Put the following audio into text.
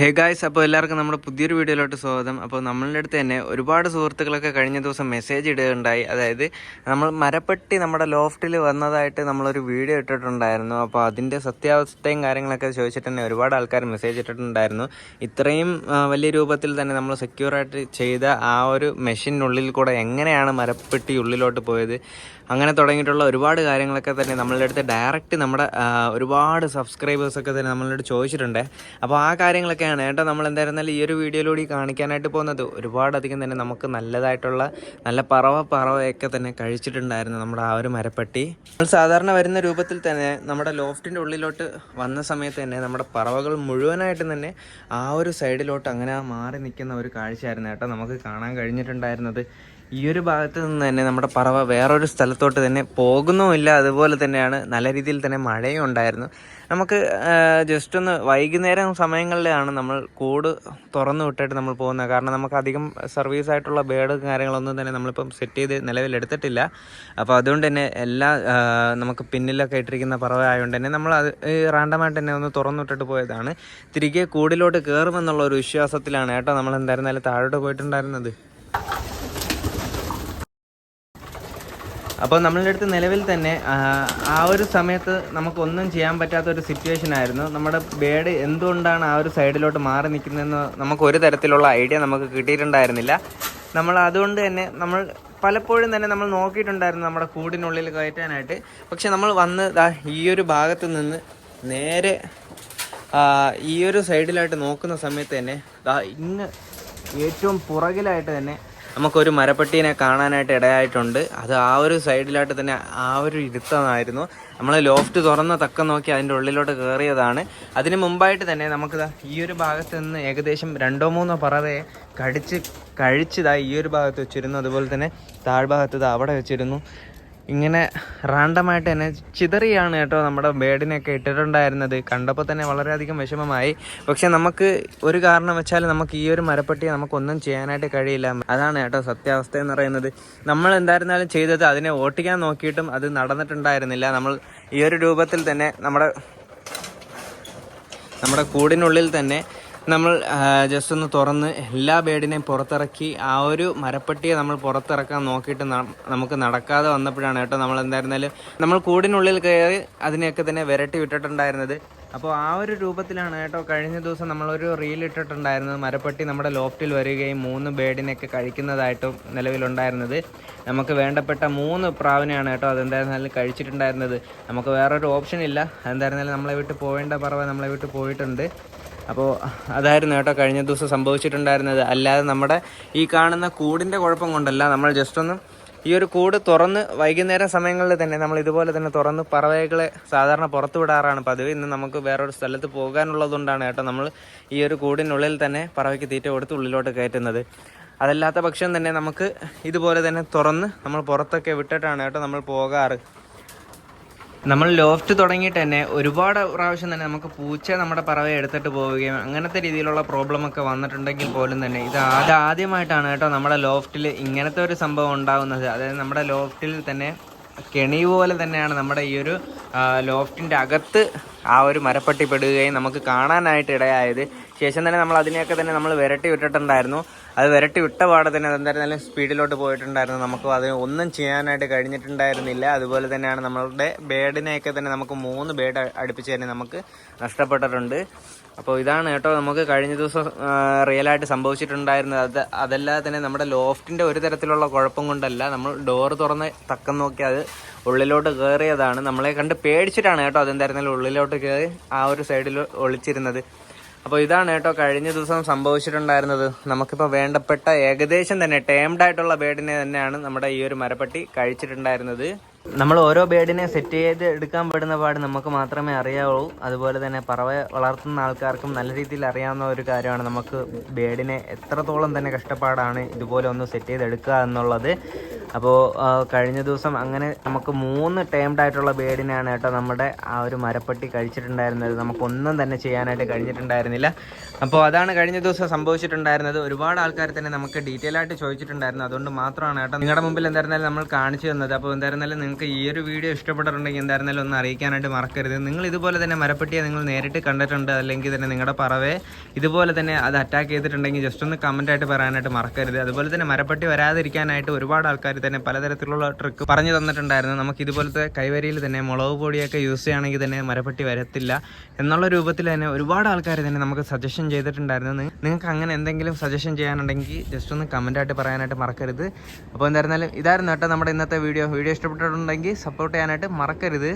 Hey guys അപ്പോൾ എല്ലാവർക്കും നമ്മുടെ പുതിയൊരു വീഡിയോയിലോട്ട് സ്വാഗതം. അപ്പോൾ നമ്മളുടെ അടുത്ത് തന്നെ ഒരുപാട് സുഹൃത്തുക്കളൊക്കെ കഴിഞ്ഞ ദിവസം മെസ്സേജ് ഇടുകയുണ്ടായി. അതായത് നമ്മൾ മരപ്പെട്ടി നമ്മുടെ ലോഫ്റ്റിൽ വന്നതായിട്ട് നമ്മളൊരു വീഡിയോ ഇട്ടിട്ടുണ്ടായിരുന്നു. അപ്പോൾ അതിന്റെ സത്യാവസ്ഥയും കാര്യങ്ങളൊക്കെ ചോദിച്ചിട്ട് തന്നെ ഒരുപാട് ആൾക്കാർ മെസ്സേജ് ഇട്ടിട്ടുണ്ടായിരുന്നു. ഇത്രയും വലിയ രൂപത്തിൽ തന്നെ നമ്മൾ സെക്യൂറായിട്ട് ചെയ്ത ആ ഒരു മെഷീനുള്ളിൽ കൂടെ എങ്ങനെയാണ് മരപ്പെട്ടി ഉള്ളിലോട്ട് പോയത്? അങ്ങനെ തുടങ്ങിയിട്ടുള്ള ഒരുപാട് കാര്യങ്ങളൊക്കെ തന്നെ നമ്മളുടെ അടുത്ത് ഡയറക്റ്റ് നമ്മുടെ ഒരുപാട് സബ്സ്ക്രൈബേഴ്സൊക്കെ തന്നെ നമ്മളുടെ ചോദിച്ചിട്ടുണ്ട്. അപ്പോൾ ആ കാര്യങ്ങളൊക്കെയാണ് കേട്ടോ നമ്മൾ എന്തായിരുന്നാലും ഈ ഒരു വീഡിയോയിലൂടെ കാണിക്കാനായിട്ട് പോകുന്നത്. ഒരുപാടധികം തന്നെ നമുക്ക് നല്ലതായിട്ടുള്ള നല്ല പറവ പറവയൊക്കെ തന്നെ കഴിച്ചിട്ടുണ്ടായിരുന്നു നമ്മുടെ ആ ഒരു മരപ്പട്ടി. നമ്മൾ സാധാരണ വരുന്ന രൂപത്തിൽ തന്നെ നമ്മുടെ ലോഫ്റ്റിന്റെ ഉള്ളിലോട്ട് വന്ന സമയത്ത് തന്നെ നമ്മുടെ പറവകൾ മുഴുവനായിട്ട് തന്നെ ആ ഒരു സൈഡിലോട്ട് അങ്ങനെ മാറി നിൽക്കുന്ന ഒരു കാഴ്ചയായിരുന്നു കേട്ടോ നമുക്ക് കാണാൻ കഴിഞ്ഞിട്ടുണ്ടായിരുന്നത്. ഈ ഒരു ഭാഗത്ത് നിന്ന് തന്നെ നമ്മുടെ പറവ വേറൊരു സ്ഥലത്തോട്ട് തന്നെ പോകുന്നുമില്ല. അതുപോലെ തന്നെയാണ് നല്ല രീതിയിൽ തന്നെ മഴയും ഉണ്ടായിരുന്നു. നമുക്ക് ജസ്റ്റ് ഒന്ന് വൈകുന്നേരം സമയങ്ങളിലാണ് നമ്മൾ കൂട് തുറന്നു വിട്ടിട്ട് നമ്മൾ പോകുന്നത്. കാരണം നമുക്ക് അധികം സർവീസ് ആയിട്ടുള്ള ബേഡ് കാര്യങ്ങളൊന്നും തന്നെ നമ്മളിപ്പം സെറ്റ് ചെയ്ത് നിലവിലെടുത്തിട്ടില്ല അപ്പോൾ അതുകൊണ്ട് തന്നെ എല്ലാ നമുക്ക് പിന്നിലൊക്കെ ഇട്ടിരിക്കുന്ന പറവ ആയതുകൊണ്ട് തന്നെ നമ്മൾ അത് റാൻഡമായിട്ട് തന്നെ ഒന്ന് തുറന്നു വിട്ടിട്ട് പോയതാണ്. തിരികെ കൂടിലോട്ട് കയറുമെന്നുള്ള ഒരു വിശ്വാസത്തിലാണ് കേട്ടോ നമ്മൾ എന്തായിരുന്നാലും താഴോട്ട് പോയിട്ടുണ്ടായിരുന്നത്. അപ്പോൾ നമ്മളുടെ അടുത്ത് നിലവിൽ തന്നെ ആ, ഒരു സമയത്ത് നമുക്കൊന്നും ചെയ്യാൻ പറ്റാത്ത ഒരു സിറ്റുവേഷൻ ആയിരുന്നു. നമ്മുടെ ബേഡ് എന്തുകൊണ്ടാണ് ആ ഒരു സൈഡിലോട്ട് മാറി നിൽക്കുന്നതെന്ന് നമുക്ക് ഒരു തരത്തിലുള്ള ഐഡിയ നമുക്ക് കിട്ടിയിട്ടുണ്ടായിരുന്നില്ല. നമ്മൾ അതുകൊണ്ട് തന്നെ നമ്മൾ പലപ്പോഴും തന്നെ നമ്മൾ നോക്കിയിട്ടുണ്ടായിരുന്നു നമ്മുടെ കൂടിനുള്ളിൽ കയറ്റാനായിട്ട്. പക്ഷെ നമ്മൾ വന്ന് ഈ ഒരു ഭാഗത്ത് നിന്ന് നേരെ ഈ ഒരു സൈഡിലായിട്ട് നോക്കുന്ന സമയത്ത് തന്നെ ഇങ്ങ് ഏറ്റവും പുറകിലായിട്ട് തന്നെ നമുക്കൊരു മരപ്പട്ടീനെ കാണാനായിട്ട് ഇടയായിട്ടുണ്ട്. അത് ആ ഒരു സൈഡിലായിട്ട് തന്നെ ആ ഒരു ഇരുത്തമായിരുന്നു. നമ്മൾ ലോഫ്റ്റ് തുറന്ന തക്കം നോക്കി അതിന്റെ ഉള്ളിലോട്ട് കയറിയതാണ് അതിന് മുമ്പായിട്ട് തന്നെ നമുക്ക് ഈ ഒരു ഭാഗത്ത് നിന്ന് ഏകദേശം രണ്ടോ മൂന്നോ പറവയെ കടിച്ച് കഴിച്ചതായി ഈ ഒരു ഭാഗത്ത് വെച്ചിരുന്നു. അതുപോലെ തന്നെ താഴ്ഭാഗത്ത് അവിടെ വെച്ചിരുന്നു. ഇങ്ങനെ റാണ്ടമായിട്ട് തന്നെ ചിതറിയാണ് കേട്ടോ നമ്മുടെ ബേഡിനെയൊക്കെ ഇട്ടിട്ടുണ്ടായിരുന്നത്. കണ്ടപ്പോൾ തന്നെ വളരെയധികം വിഷമമായി. പക്ഷെ നമുക്ക് ഒരു കാരണം വെച്ചാൽ നമുക്ക് ഈ ഒരു മരപ്പട്ടിയെ നമുക്കൊന്നും ചെയ്യാനായിട്ട് കഴിയില്ല. അതാണ് കേട്ടോ സത്യാവസ്ഥ എന്ന് പറയുന്നത്. നമ്മൾ എന്തായിരുന്നാലും ചെയ്തത് അതിനെ ഓട്ടിക്കാൻ നോക്കിയിട്ടും അത് നടന്നിട്ടുണ്ടായിരുന്നില്ല. നമ്മൾ ഈ ഒരു രൂപത്തിൽ തന്നെ നമ്മുടെ നമ്മുടെ കൂടിനുള്ളിൽ തന്നെ നമ്മൾ ജസ്റ്റ് ഒന്ന് തുറന്ന് എല്ലാ ബേഡിനെയും പുറത്തിറക്കി ആ ഒരു മരപ്പട്ടിയെ നമ്മൾ പുറത്തിറക്കാൻ നോക്കിയിട്ട് നമുക്ക് നടക്കാതെ വന്നപ്പോഴാണ് കേട്ടോ നമ്മൾ എന്തായിരുന്നാലും നമ്മൾ കൂടിനുള്ളിൽ കയറി അതിനെയൊക്കെ തന്നെ വിരട്ടി വിട്ടിട്ടുണ്ടായിരുന്നത്. അപ്പോൾ ആ ഒരു രൂപത്തിലാണ് കേട്ടോ കഴിഞ്ഞ ദിവസം നമ്മളൊരു റീൽ ഇട്ടിട്ടുണ്ടായിരുന്നത്. മരപ്പെട്ടി നമ്മുടെ ലോഫ്റ്റിൽ വരികയും മൂന്ന് ബേഡിനെയൊക്കെ കഴിക്കുന്നതായിട്ടും നിലവിലുണ്ടായിരുന്നത്. നമുക്ക് വേണ്ടപ്പെട്ട മൂന്ന് പ്രാവിനെയാണ് കേട്ടോ അതെന്തായിരുന്നാലും കഴിച്ചിട്ടുണ്ടായിരുന്നത്. നമുക്ക് വേറൊരു ഓപ്ഷൻ ഇല്ല. എന്തായിരുന്നാലും നമ്മളെ വിട്ട് പോവേണ്ട പറവ നമ്മളെ വിട്ട് പോയിട്ടുണ്ട്. അപ്പോൾ അതായിരുന്നു കേട്ടോ കഴിഞ്ഞ ദിവസം സംഭവിച്ചിട്ടുണ്ടായിരുന്നത്. അല്ലാതെ നമ്മുടെ ഈ കാണുന്ന കൂടിന്റെ കുഴപ്പം കൊണ്ടല്ല നമ്മൾ ജസ്റ്റ് ഒന്ന് ഈ ഒരു കൂട് തുറന്ന് വൈകുന്നേരം സമയങ്ങളിൽ തന്നെ നമ്മൾ ഇതുപോലെ തന്നെ തുറന്ന് പറവകളെ സാധാരണ പുറത്ത് വിടാറാണ് പതിവ്. ഇന്ന് നമുക്ക് വേറൊരു സ്ഥലത്ത് പോകാനുള്ളതുകൊണ്ടാണ് കേട്ടോ നമ്മൾ ഈ ഒരു കൂടിനുള്ളിൽ തന്നെ പറവയ്ക്ക് തീറ്റ കൊടുത്ത് ഉള്ളിലോട്ട് കയറ്റുന്നത്. അതല്ലാത്ത പക്ഷം തന്നെ നമുക്ക് ഇതുപോലെ തന്നെ തുറന്ന് നമ്മൾ പുറത്തൊക്കെ വിട്ടിട്ടാണ് കേട്ടോ നമ്മൾ പോകാറ്. നമ്മൾ ലോഫ്റ്റ് തുടങ്ങിയിട്ട് തന്നെ ഒരുപാട് പ്രാവശ്യം തന്നെ നമുക്ക് പൂച്ച നമ്മുടെ പറവയെ എടുത്തിട്ട് പോവുകയും അങ്ങനത്തെ രീതിയിലുള്ള പ്രോബ്ലം ഒക്കെ വന്നിട്ടുണ്ടെങ്കിൽ പോലും തന്നെ ഇത് അത് ആദ്യമായിട്ടാണ് കേട്ടോ നമ്മുടെ ലോഫ്റ്റിൽ ഇങ്ങനത്തെ ഒരു സംഭവം ഉണ്ടാകുന്നത് അതായത് നമ്മുടെ ലോഫ്റ്റിൽ തന്നെ കെണി പോലെ തന്നെയാണ് നമ്മുടെ ഈ ഒരു ലോഫ്റ്റിന്റെ അകത്ത് ആ ഒരു മരപ്പട്ടി പെടുകയും നമുക്ക് കാണാനായിട്ട് ഇടയായത്. ശേഷം തന്നെ നമ്മൾ അതിനെയൊക്കെ തന്നെ നമ്മൾ വിരട്ടി വിട്ടിട്ടുണ്ടായിരുന്നു. അത് വിരട്ടി വിട്ട പാടെ തന്നെ അതെന്തായിരുന്നാലും സ്പീഡിലോട്ട് പോയിട്ടുണ്ടായിരുന്നു. നമുക്ക് അത് ഒന്നും ചെയ്യാനായിട്ട് കഴിഞ്ഞിട്ടുണ്ടായിരുന്നില്ല. അതുപോലെ തന്നെയാണ് നമ്മളുടെ ബേഡിനെയൊക്കെ തന്നെ നമുക്ക് മൂന്ന് ബേഡ് അടുപ്പിച്ച് തന്നെ നമുക്ക് നഷ്ടപ്പെട്ടിട്ടുണ്ട്. അപ്പോൾ ഇതാണ് കേട്ടോ നമുക്ക് കഴിഞ്ഞ ദിവസം റിയലായിട്ട് സംഭവിച്ചിട്ടുണ്ടായിരുന്നത്. അത് അതല്ലാതെ തന്നെ നമ്മുടെ ലോഫ്റ്റിന്റെ ഒരു തരത്തിലുള്ള കുഴപ്പം കൊണ്ടല്ല നമ്മൾ ഡോർ തുറന്ന് തക്കം നോക്കി അത് ഉള്ളിലോട്ട് കയറിയതാണ് നമ്മളെ കണ്ട് പേടിച്ചിട്ടാണ് കേട്ടോ അതെന്തായിരുന്നാലും ഉള്ളിലോട്ട് കയറി ആ ഒരു സൈഡിൽ ഒളിച്ചിരുന്നത്. അപ്പോൾ ഇതാണ് കേട്ടോ കഴിഞ്ഞ ദിവസം സംഭവിച്ചിട്ടുണ്ടായിരുന്നത്. നമുക്കിപ്പോൾ വേണ്ടപ്പെട്ട ഏകദേശം തന്നെ ടേംഡ് ആയിട്ടുള്ള ബേഡിനെ തന്നെയാണ് നമ്മുടെ ഈ ഒരു മരപ്പട്ടി കഴിച്ചിട്ടുണ്ടായിരുന്നത്. നമ്മൾ ഓരോ ബേഡിനെ സെറ്റ് ചെയ്ത് എടുക്കാൻ പെടുന്ന പാട് നമുക്ക് മാത്രമേ അറിയാവൂ. അതുപോലെ തന്നെ പറവ വളർത്തുന്ന ആൾക്കാർക്കും നല്ല രീതിയിൽ അറിയാവുന്ന ഒരു കാര്യമാണ് നമുക്ക് ബേഡിനെ എത്രത്തോളം തന്നെ കഷ്ടപ്പാടാണ് ഇതുപോലെ ഒന്ന് സെറ്റ് ചെയ്ത് എടുക്കുക എന്നുള്ളത്. അപ്പോൾ കഴിഞ്ഞ ദിവസം അങ്ങനെ നമുക്ക് മൂന്ന് ടേംഡ് ആയിട്ടുള്ള ബേഡിനെയാണ് കേട്ടോ നമ്മുടെ ആ ഒരു മരപ്പട്ടി കഴിച്ചിട്ടുണ്ടായിരുന്നത്. നമുക്കൊന്നും തന്നെ ചെയ്യാനായിട്ട് കഴിഞ്ഞിട്ടുണ്ടായിരുന്നില്ല. അപ്പോൾ അതാണ് കഴിഞ്ഞ ദിവസം സംഭവിച്ചിട്ടുണ്ടായിരുന്നത്. ഒരുപാട് ആൾക്കാർ തന്നെ നമുക്ക് ഡീറ്റെയിൽ ആയിട്ട് ചോദിച്ചിട്ടുണ്ടായിരുന്നു. അതുകൊണ്ട് മാത്രമാണ് കേട്ടോ നിങ്ങളുടെ മുമ്പിൽ എന്തായിരുന്നാലും നമ്മൾ കാണിച്ചു തന്നത്. അപ്പോൾ എന്തായിരുന്നാലും നിങ്ങൾക്ക് ഈ ഒരു വീഡിയോ ഇഷ്ടപ്പെട്ടിട്ടുണ്ടെങ്കിൽ എന്തായിരുന്നാലും ഒന്ന് അറിയിക്കാനായിട്ട് മറക്കരുത്. നിങ്ങൾ ഇതുപോലെ തന്നെ മരപ്പെട്ടിയെ നിങ്ങൾ നേരിട്ട് കണ്ടിട്ടുണ്ട് അല്ലെങ്കിൽ തന്നെ നിങ്ങളുടെ പറവേ ഇതുപോലെ തന്നെ അത് അറ്റാക്ക് ചെയ്തിട്ടുണ്ടെങ്കിൽ ജസ്റ്റ് ഒന്ന് കമന്റായിട്ട് പറയാനായിട്ട് മറക്കരുത്. അതുപോലെ തന്നെ മരപ്പെട്ടി വരാതിരിക്കാനായിട്ട് ഒരുപാട് ആൾക്കാർ തന്നെ പലതരത്തിലുള്ള ട്രിക്ക് പറഞ്ഞു തന്നിട്ടുണ്ടായിരുന്നു. നമുക്ക് ഇതുപോലത്തെ കൈവരിയിൽ തന്നെ മുളക് പൊടിയൊക്കെ യൂസ് ചെയ്യുകയാണെങ്കിൽ തന്നെ മരപ്പെട്ടി വരത്തില്ല എന്നുള്ള രൂപത്തിൽ തന്നെ ഒരുപാട് ആൾക്കാർ തന്നെ നമുക്ക് സജഷൻ ചെയ്തിട്ടുണ്ടായിരുന്നു. നിങ്ങൾക്ക് അങ്ങനെ എന്തെങ്കിലും സജഷൻ ചെയ്യാനുണ്ടെങ്കിൽ ജസ്റ്റ് ഒന്ന് കമന്റായിട്ട് പറയാനായിട്ട് മറക്കരുത്. അപ്പോൾ എന്തായിരുന്നാലും ഇതായിരുന്നു കേട്ടോ നമ്മുടെ ഇന്നത്തെ വീഡിയോ. വീഡിയോ ഇഷ്ടപ്പെട്ടിട്ടുണ്ടെങ്കിൽ സപ്പോർട്ട് ചെയ്യാനായിട്ട് മറക്കരുത്.